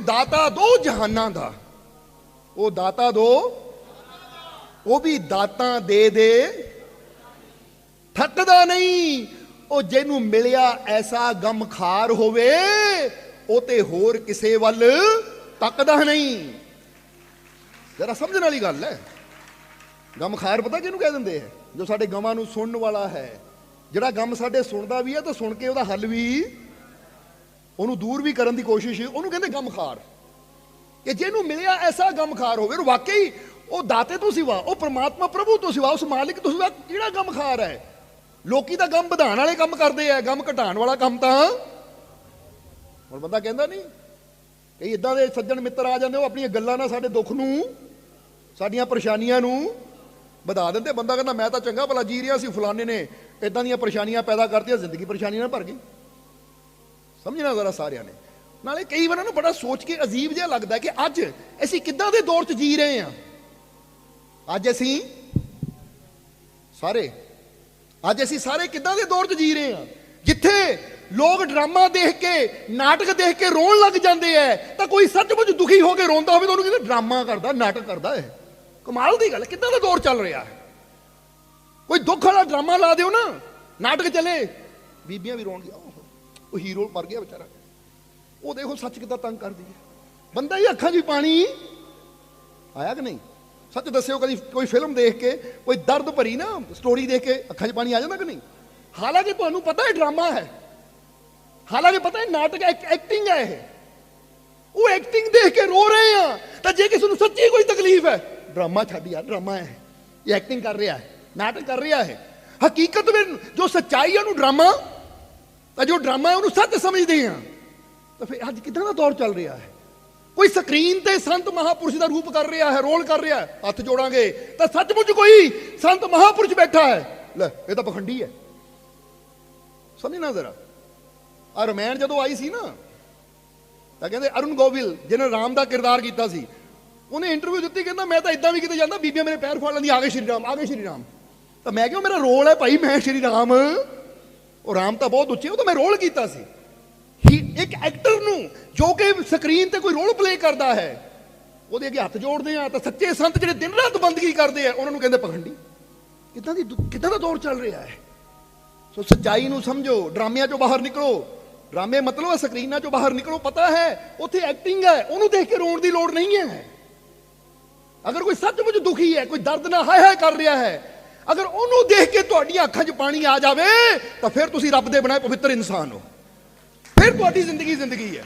ਦਾਤਾ ਦੋ ਜਹਾਨਾਂ ਦਾ। ਉਹ ਦਾਤਾ ਦੋ, ਉਹ ਵੀ ਦਾਤਾਂ ਦੇ ਦੇ। ਥੱਕਦਾ ਨਹੀਂ, ਉਹ ਜਿਹਨੂੰ ਮਿਲਿਆ ਐਸਾ ਗਮਖਾਰ ਹੋਵੇ, ਉਹ ਤੇ ਹੋਰ ਕਿਸੇ ਵੱਲ ਤੱਕਦਾ ਨਹੀਂ। ਜਰਾ ਸਮਝਣ ਵਾਲੀ ਗੱਲ ਹੈ। ਗਮਖਾਰ ਪਤਾ ਕਿਹਨੂੰ ਕਹਿ ਦਿੰਦੇ ਹੈ ਜੋ ਸਾਡੇ ਗਮਾਂ ਨੂੰ ਸੁਣਨ ਵਾਲਾ ਹੈ। ਜਿਹੜਾ ਗਮ ਸਾਡੇ ਸੁਣਦਾ ਵੀ ਹੈ ਤਾਂ ਸੁਣ ਕੇ ਉਹਦਾ ਹੱਲ ਵੀ ਉਹਨੂੰ ਦੂਰ ਵੀ ਕਰਨ ਦੀ ਕੋਸ਼ਿਸ਼ ਉਹਨੂੰ ਕਹਿੰਦੇ ਗਮਖਾਰ ਇਹ ਜਿਹਨੂੰ ਮਿਲਿਆ ਐਸਾ ਗਮਖਾਰ ਹੋਵੇ, ਉਹ ਵਾਕਈ ਉਹ ਦਾਤੇ ਤੋਂ ਸਿਵਾ, ਉਹ ਪ੍ਰਮਾਤਮਾ ਪ੍ਰਭੂ ਤੋਂ ਸਿਵਾ, ਉਸ ਮਾਲਿਕ ਤੋਂ ਸਿਵਾ ਕਿਹੜਾ ਗਮਖਾਰ ਹੈ? ਲੋਕੀ ਤਾਂ ਗਮ ਵਧਾਉਣ ਵਾਲੇ ਕੰਮ ਕਰਦੇ ਆ, ਗਮ ਘਟਾਉਣ ਵਾਲਾ ਕੰਮ ਤਾਂ। ਹੁਣ ਬੰਦਾ ਕਹਿੰਦਾ ਨਹੀਂ ਕਈ ਇਦਾਂ ਦੇ ਸੱਜਣ ਮਿੱਤਰ ਆ ਜਾਂਦੇ, ਉਹ ਆਪਣੀਆਂ ਗੱਲਾਂ ਨਾਲ ਸਾਡੇ ਦੁੱਖ ਨੂੰ, ਸਾਡੀਆਂ ਪਰੇਸ਼ਾਨੀਆਂ ਨੂੰ ਵਧਾ ਦਿੰਦੇ। ਬੰਦਾ ਕਹਿੰਦਾ, ਮੈਂ ਤਾਂ ਚੰਗਾ ਭਲਾ ਜੀ ਰਿਹਾ ਸੀ, ਫਲਾਣੇ ਨੇ ਇਦਾਂ ਦੀਆਂ ਪਰੇਸ਼ਾਨੀਆਂ ਪੈਦਾ ਕਰਤੀਆਂ, ਜ਼ਿੰਦਗੀ ਪਰੇਸ਼ਾਨੀਆਂ ਨਾਲ ਭਰ ਗਈ। ਸਮਝਣਾ ਜ਼ਰਾ ਸਾਰਿਆਂ ਨੇ। ਨਾਲੇ ਕਈ ਵਾਰ ਨਾ ਬੜਾ ਸੋਚ ਕੇ ਅਜੀਬ ਜਿਹਾ ਲੱਗਦਾ ਕਿ ਅੱਜ ਅਸੀਂ ਕਿੱਦਾਂ ਦੇ ਦੌਰ 'ਚ ਜੀ ਰਹੇ ਹਾਂ। ਅੱਜ ਅਸੀਂ ਸਾਰੇ, ਅੱਜ ਅਸੀਂ ਸਾਰੇ ਕਿੱਦਾਂ ਦੇ ਦੌਰ 'ਚ ਜੀ ਰਹੇ ਹਾਂ। ਜਿੱਥੇ ਲੋਕ ਡਰਾਮਾ ਦੇਖ ਕੇ, ਨਾਟਕ ਦੇਖ ਕੇ ਰੋਣ ਲੱਗ ਜਾਂਦੇ ਐ, ਤਾਂ ਕੋਈ ਸੱਚਮੁੱਚ ਦੁਖੀ ਹੋ ਕੇ ਰੋਂਦਾ ਹੋਵੇ ਤਾਂ ਉਹਨੂੰ ਕਹਿੰਦੇ ਡਰਾਮਾ ਕਰਦਾ, ਨਾਟਕ ਕਰਦਾ ਹੈ ਕਮਾਲ ਦੀ ਗੱਲ, ਕਿੱਦਾਂ ਦਾ ਦੌਰ ਚੱਲ ਰਿਹਾ ਹੈ। ਕੋਈ ਦੁੱਖ ਵਾਲਾ ਡਰਾਮਾ ਲਾ ਦਿਓ ਨਾ, ਨਾਟਕ ਚੱਲੇ, ਬੀਬੀਆਂ ਵੀ ਰੋਣਗੀਆਂ। ਉਹ ਹੀਰੋ ਮਰ ਗਿਆ ਵਿਚਾਰਾ। ਉਹ ਦੇਖੋ ਸੱਚ ਕਿੱਦਾਂ ਤੰਗ ਕਰਦੀ ਹੈ। ਬੰਦਾ ਹੀ ਅੱਖਾਂ 'ਚ ਪਾਣੀ। ਆਇਆ ਕਿ ਨਹੀਂ? ਸੱਚ ਦੱਸਿਓ ਕਦੀ ਕੋਈ ਫਿਲਮ ਦੇਖ ਕੇ, ਕੋਈ ਦਰਦ ਭਰੀ ਨਾ ਸਟੋਰੀ ਦੇਖ ਕੇ ਅੱਖਾਂ 'ਚ ਪਾਣੀ ਆ ਜਾਂਦਾ ਕਿ ਨਹੀਂ? ਹਾਲਾਂਕਿ ਤੁਹਾਨੂੰ ਪਤਾ ਹੈ ਡਰਾਮਾ ਹੈ। ਹਾਲਾਂਕਿ ਪਤਾ ਹੈ ਨਾਟਕ ਐਕਟਿੰਗ ਹੈ ਇਹ। ਉਹ ਐਕਟਿੰਗ ਦੇਖ ਕੇ ਰੋ ਰਹੇ ਆ, ਤਾਂ ਜੇ ਕਿਸੇ ਨੂੰ ਸੱਚੀ ਕੋਈ ਤਕਲੀਫ ਹੈ ਡਰਾਮਾ ਛੱਡ ਯਾਰ ਡਰਾਮਾ ਹੈ। ਇਹ ਐਕਟਿੰਗ ਕਰ ਰਿਹਾ ਹੈ, ਨਾਟਕ ਕਰ ਰਿਹਾ ਹੈ। ਹਕੀਕਤ ਵਿੱਚ ਜੋ ਸੱਚਾਈ ਹੈ, ਉਹਨੂੰ ਡਰਾਮਾ ਤਾਂ ਜੋ ਡਰਾਮਾ ਹੈ, ਉਹਨੂੰ ਸੱਚ ਸਮਝਦੇ ਆ ਤਾਂ ਫਿਰ ਅੱਜ ਕਿਦਾਂ ਦਾ ਦੌਰ ਚੱਲ ਰਿਹਾ ਹੈ? ਕੋਈ ਸਕਰੀਨ ਤੇ ਸੰਤ ਮਹਾਪੁਰਸ਼ ਦਾ ਰੂਪ ਕਰ ਰਿਹਾ ਹੈ, ਰੋਲ ਕਰ ਰਿਹਾ ਹੈ, ਹੱਥ ਜੋੜਾਂਗੇ, ਤਾਂ ਸੱਚਮੁੱਚ ਕੋਈ ਸੰਤ ਮਹਾਪੁਰਸ਼ ਬੈਠਾ ਹੈ। ਲੈ, ਇਹ ਤਾਂ ਪਖੰਡੀ ਹੈ। ਸਮਝਣਾ ਜ਼ਰਾ। ਆ ਰਮੈਣ ਜਦੋਂ ਆਈ ਸੀ ਨਾ, ਤਾਂ ਕਹਿੰਦੇ ਅਰੁਣ ਗੋਵਿਲ, ਜਿਹਨੇ ਰਾਮ ਦਾ ਕਿਰਦਾਰ ਕੀਤਾ ਸੀ, ਉਹਨੇ ਇੰਟਰਵਿਊ ਦਿੱਤੀ, ਕਹਿੰਦਾ ਮੈਂ ਤਾਂ ਇਦਾਂ ਵੀ ਕਿਤੇ ਜਾਂਦਾ, ਬੀਬੀਆਂ ਮੇਰੇ ਪੈਰ ਫੜ ਲੈਂਦੀ, ਆ ਗਏ ਸ਼੍ਰੀ ਰਾਮ, ਆ ਗਏ ਸ਼੍ਰੀ ਰਾਮ। ਤਾਂ ਮੈਂ ਕਿਹਾ ਮੇਰਾ ਰੋਲ ਹੈ ਭਾਈ, ਮੈਂ ਸ਼੍ਰੀ ਰਾਮ। ਉਹ ਰਾਮ ਤਾਂ ਬਹੁਤ ਉੱਚੇ ਉਹ ਤਾਂ ਮੈਂ ਰੋਲ ਕੀਤਾ ਸੀ। ਹੀ ਇੱਕ ਐਕਟਰ ਨੂੰ, ਜੋ ਕਿ ਸਕਰੀਨ ਤੇ ਕੋਈ ਰੋਲ ਪਲੇ ਕਰਦਾ ਹੈ, ਉਹਦੇ ਅੱਗੇ ਹੱਥ ਜੋੜਦੇ ਆ, ਤਾਂ ਸੱਚੇ ਸੰਤ ਜਿਹੜੇ ਦਿਨ ਰਾਤ ਬੰਦਗੀ ਕਰਦੇ ਆ, ਉਹਨਾਂ ਨੂੰ ਕਹਿੰਦੇ ਪਖੰਡੀ। ਕਿੱਦਾਂ ਦੀ ਕਿੱਦਾਂ ਦਾ ਦੌਰ ਚੱਲ ਰਿਹਾ ਹੈ? ਸੋ ਸੱਚਾਈ ਨੂੰ ਸਮਝੋ, ਡਰਾਮਿਆਂ ਚੋਂ ਬਾਹਰ ਨਿਕਲੋ। ਡਰਾਮੇ ਮਤਲਬ ਹੈ ਸਕਰੀਨਾਂ ਚੋਂ ਬਾਹਰ ਨਿਕਲੋ, ਪਤਾ ਹੈ, ਉੱਥੇ ਐਕਟਿੰਗ ਹੈ, ਉਹਨੂੰ ਦੇਖ ਕੇ ਰੋਣ ਦੀ ਲੋੜ ਨਹੀਂ ਹੈ। ਅਗਰ ਕੋਈ ਸੱਚਮੁੱਚ ਦੁਖੀ ਹੈ, ਕੋਈ ਦਰਦ ਨਾਲ ਹਾਏ ਹਾਏ ਕਰ ਰਿਹਾ ਹੈ ਅਗਰ ਉਹਨੂੰ ਦੇਖ ਕੇ ਤੁਹਾਡੀਆਂ ਅੱਖਾਂ 'ਚ ਪਾਣੀ ਆ ਜਾਵੇ, ਤਾਂ ਫਿਰ ਤੁਸੀਂ ਰੱਬ ਦੇ ਬਣਾਏ ਪਵਿੱਤਰ ਇਨਸਾਨ ਹੋ। ਫਿਰ ਤੁਹਾਡੀ ਜ਼ਿੰਦਗੀ ਜ਼ਿੰਦਗੀ ਹੈ।